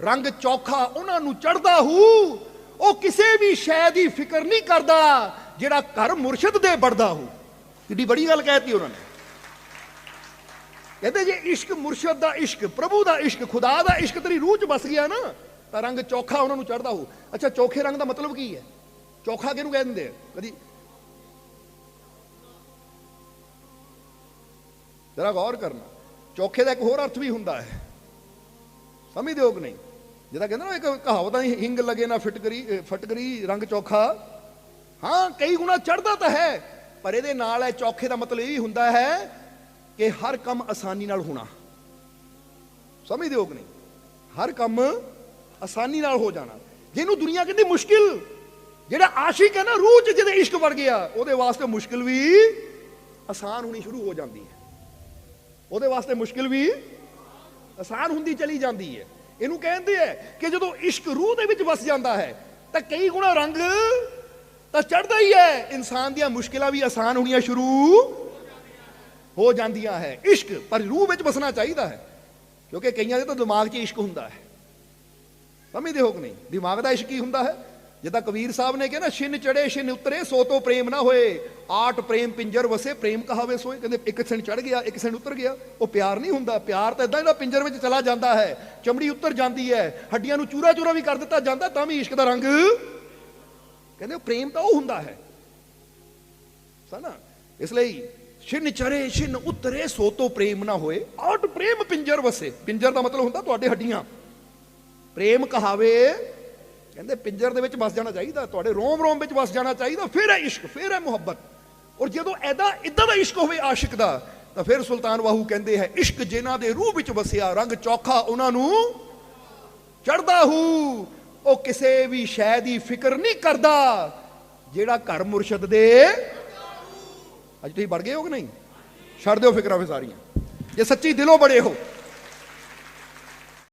ਰੰਗ ਚੌਖਾ ਉਹਨਾਂ ਨੂੰ ਚੜਦਾ ਹੂ। ਉਹ ਕਿਸੇ ਵੀ ਸ਼ੈ ਦੀ ਫਿਕਰ ਨਹੀਂ ਕਰਦਾ ਜਿਹੜਾ ਘਰ ਮੁਰਸ਼ਿਦ ਦੇ ਵੜਦਾ ਹੂ। ਕਿੱਡੀ ਬੜੀ ਗੱਲ ਕਹਿਤੀ ਉਹਨਾਂ ਨੇ। ਕਹਿੰਦੇ ਜੇ ਇਸ਼ਕ ਮੁਰਸ਼ਿਦ ਦਾ ਇਸ਼ਕ, ਪ੍ਰਭੂ ਦਾ ਇਸ਼ਕ, ਖੁਦਾ ਦਾ ਇਸ਼ਕ ਤੇਰੀ ਰੂਹ 'ਚ ਵਸ ਗਿਆ ਨਾ, ਤਾਂ ਰੰਗ ਚੌਖਾ ਉਹਨਾਂ ਨੂੰ ਚੜਦਾ ਹੂ। ਅੱਛਾ, ਚੌਖੇ ਰੰਗ ਦਾ ਮਤਲਬ ਕੀ ਹੈ? ਚੌਖਾ ਕਿਹਨੂੰ ਕਹਿ ਦਿੰਦੇ ਆ? ਕਦੀ? ਜਰਾ ਗੌਰ ਕਰਨਾ। ਚੌਖੇ ਦਾ ਇੱਕ ਹੋਰ ਅਰਥ ਵੀ ਹੁੰਦਾ ਹੈ। ਸਮਝਦੇ ਹੋ ਕਿ ਨਹੀਂ। ਜਿਹਦਾ ਕਹਿੰਦੇ ਨਾ, ਇੱਕ ਕਹਾਵਤ ਹੈ ਹਿੰਗ ਲਗੇ ਨਾ ਫਿਟਕਰੀ ਫਟਕਰੀ ਰੰਗ ਚੌਖਾ। ਹਾਂ, ਕਈ ਗੁਣਾ ਚੜਦਾ ਤਾਂ ਹੈ, ਪਰ ਇਹਦੇ ਨਾਲ ਹੈ ਚੌਖੇ ਦਾ ਮਤਲਬ ਇਹ ਵੀ ਹੁੰਦਾ ਹੈ ਕਿ ਹਰ ਕੰਮ ਆਸਾਨੀ ਨਾਲ ਹੋਣਾ। ਸਮਝਦੇ ਹੋ ਕਿ ਨਹੀਂ। ਹਰ ਕੰਮ ਆਸਾਨੀ ਨਾਲ ਹੋ ਜਾਣਾ। ਜਿਹਨੂੰ ਦੁਨੀਆ ਕਹਿੰਦੀ ਮੁਸ਼ਕਿਲ, ਜਿਹੜਾ ਆਸ਼ਿਕ ਹੈ ਨਾ, ਰੂਹ 'ਚ ਜਿਹਦੇ ਇਸ਼ਕ ਵੜ ਗਿਆ, ਉਹਦੇ ਵਾਸਤੇ ਮੁਸ਼ਕਿਲ ਵੀ ਆਸਾਨ ਹੋਣੀ ਸ਼ੁਰੂ ਹੋ ਜਾਂਦੀ ਹੈ। ਉਹਦੇ ਵਾਸਤੇ ਮੁਸ਼ਕਿਲ ਵੀ ਆਸਾਨ ਹੁੰਦੀ ਚਲੀ ਜਾਂਦੀ ਹੈ। ਇਹਨੂੰ ਕਹਿੰਦੇ ਆ ਕਿ ਜਦੋਂ ਇਸ਼ਕ ਰੂਹ ਦੇ ਵਿੱਚ ਵਸ ਜਾਂਦਾ ਹੈ, ਤਾਂ ਕਈ ਗੁਣਾ ਰੰਗ ਤਾਂ ਚੜਦਾ ਹੀ ਹੈ। ਇਨਸਾਨ ਦੀਆਂ ਮੁਸ਼ਕਿਲਾਂ ਵੀ ਆਸਾਨ ਹੋਣੀਆਂ ਸ਼ੁਰੂ ਹੋ ਜਾਂਦੀਆਂ ਹੈ। ਇਸ਼ਕ ਪਰ ਰੂਹ ਵਿੱਚ ਵਸਣਾ ਚਾਹੀਦਾ ਹੈ, ਕਿਉਂਕਿ ਕਈਆਂ ਦੇ ਤਾਂ ਦਿਮਾਗ 'ਚ ਇਸ਼ਕ ਹੁੰਦਾ ਹੈ। ਸਮਝਦੇ ਹੋ ਕਿ ਨਹੀਂ? ਦਿਮਾਗ ਦਾ ਇਸ਼ਕ ਕੀ ਹੁੰਦਾ ਹੈ। ਜਿੱਦਾਂ ਕਬੀਰ ਸਾਹਿਬ ਨੇ ਕਿਹਾ ਨਾ, ਛਿਨ ਚੜੇ ਛਿਨ ਉਤਰੇ, ਸੋ ਤੋਂ ਪ੍ਰੇਮ ਨਾ ਹੋਏ। ਆਟ ਪ੍ਰੇਮ ਪਿੰਜਰ ਵਸੇ, ਪ੍ਰੇਮ ਕਹਾਵੇ ਸੋਏ। ਕਹਿੰਦੇ ਇੱਕ ਸਿਨ ਚੜ ਗਿਆ, ਇੱਕ ਸਿਨ ਉਤਰ ਗਿਆ। ਉਹ ਪਿਆਰ ਨਹੀਂ ਹੁੰਦਾ। ਪਿਆਰ ਤਾਂ ਇਦਾਂ ਜਿਹੜਾ ਪਿੰਜਰ ਵਿੱਚ ਚਲਾ ਜਾਂਦਾ ਹੈ। ਚਮੜੀ ਉਤਰ ਜਾਂਦੀ ਹੈ। ਹੱਡੀਆਂ ਨੂੰ ਚੂਰਾ ਚੂਰਾ ਵੀ ਕਰ ਦਿੱਤਾ ਜਾਂਦਾ, ਤਾਂ ਵੀ ਇਸ਼ਕ ਦਾ ਰੰਗ। ਕਹਿੰਦੇ ਪ੍ਰੇਮ ਤਾਂ ਉਹ ਹੁੰਦਾ ਹੈ। ਸਨਾ, ਇਸ ਲਈ ਛਿਨ ਚੜੇ ਛਿਨ ਉਤਰੇ, ਸੋ ਤੋਂ ਪ੍ਰੇਮ ਨਾ ਹੋਏ। ਆਟ ਪ੍ਰੇਮ ਪਿੰਜਰ ਵਸੇ। ਪਿੰਜਰ ਦਾ ਮਤਲਬ ਹੁੰਦਾ ਤੁਹਾਡੇ ਹੱਡੀਆਂ। ਪ੍ਰੇਮ ਕਹਾਵੇ ਕਹਿੰਦੇ ਪਿੰਜਰ ਦੇ ਵਿੱਚ ਵਸ ਜਾਣਾ ਚਾਹੀਦਾ, ਤੁਹਾਡੇ ਰੋਮ ਰੋਮ ਵਿੱਚ ਵਸ ਜਾਣਾ ਚਾਹੀਦਾ, ਫਿਰ ਹੈ ਇਸ਼ਕ, ਫਿਰ ਹੈ ਮੁਹੱਬਤ। ਔਰ ਜਦੋਂ ਐਦਾ ਇਦਾਂ ਦਾ ਇਸ਼ਕ ਹੋਵੇ ਆਸ਼ਿਕ ਦਾ, ਤਾਂ ਫਿਰ ਸੁਲਤਾਨ ਵਾਹੂ ਕਹਿੰਦੇ ਹੈ, ਇਸ਼ਕ ਜਿਨ੍ਹਾਂ ਦੇ ਰੂਹ ਵਿੱਚ ਵਸਿਆ, ਰੰਗ ਚੌਖਾ ਉਹਨਾਂ ਨੂੰ ਚੜਦਾ ਹੂ। ਉਹ ਕਿਸੇ ਵੀ ਸ਼ੈ ਦੀ ਫਿਕਰ ਨਹੀਂ ਕਰਦਾ, ਜਿਹੜਾ ਘਰ ਮੁਰਸ਼ਦ ਦੇ ਅੱਜ ਤੁਸੀਂ ਵੜ ਗਏ ਹੋ ਕਿ ਨਹੀਂ? ਛੱਡ ਦਿਓ ਫਿਕਰਾਂ ਫੇ ਸਾਰੀਆਂ। ਜੇ ਸੱਚੀ ਦਿਲੋਂ ਬੜੇ ਹੋ